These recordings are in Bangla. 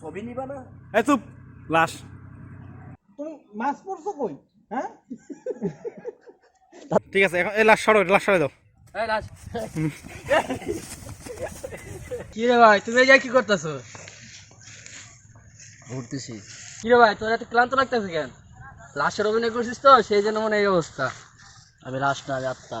ছবি নিবা না? এই চুপ লাশ। তুমি মাছ পড়ছো কই? হ্যাঁ? ঠিক আছে এখন এই লাশ সরো লাশ সরাই দাও। কি রে ভাই তুমি এই জায়গায় কি করতেছো? ঘুরতেছি। কি রে ভাই তোর এত ক্লান্ত লাগতেছে কেন? লাশের অভিনয় করছিস তো সেই জন্য মনে এই অবস্থা। আমি লাশ না আমি আত্মা।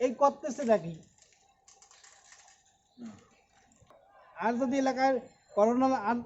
এই করতেছে নাকি? আর যদি এলাকার করোনা আর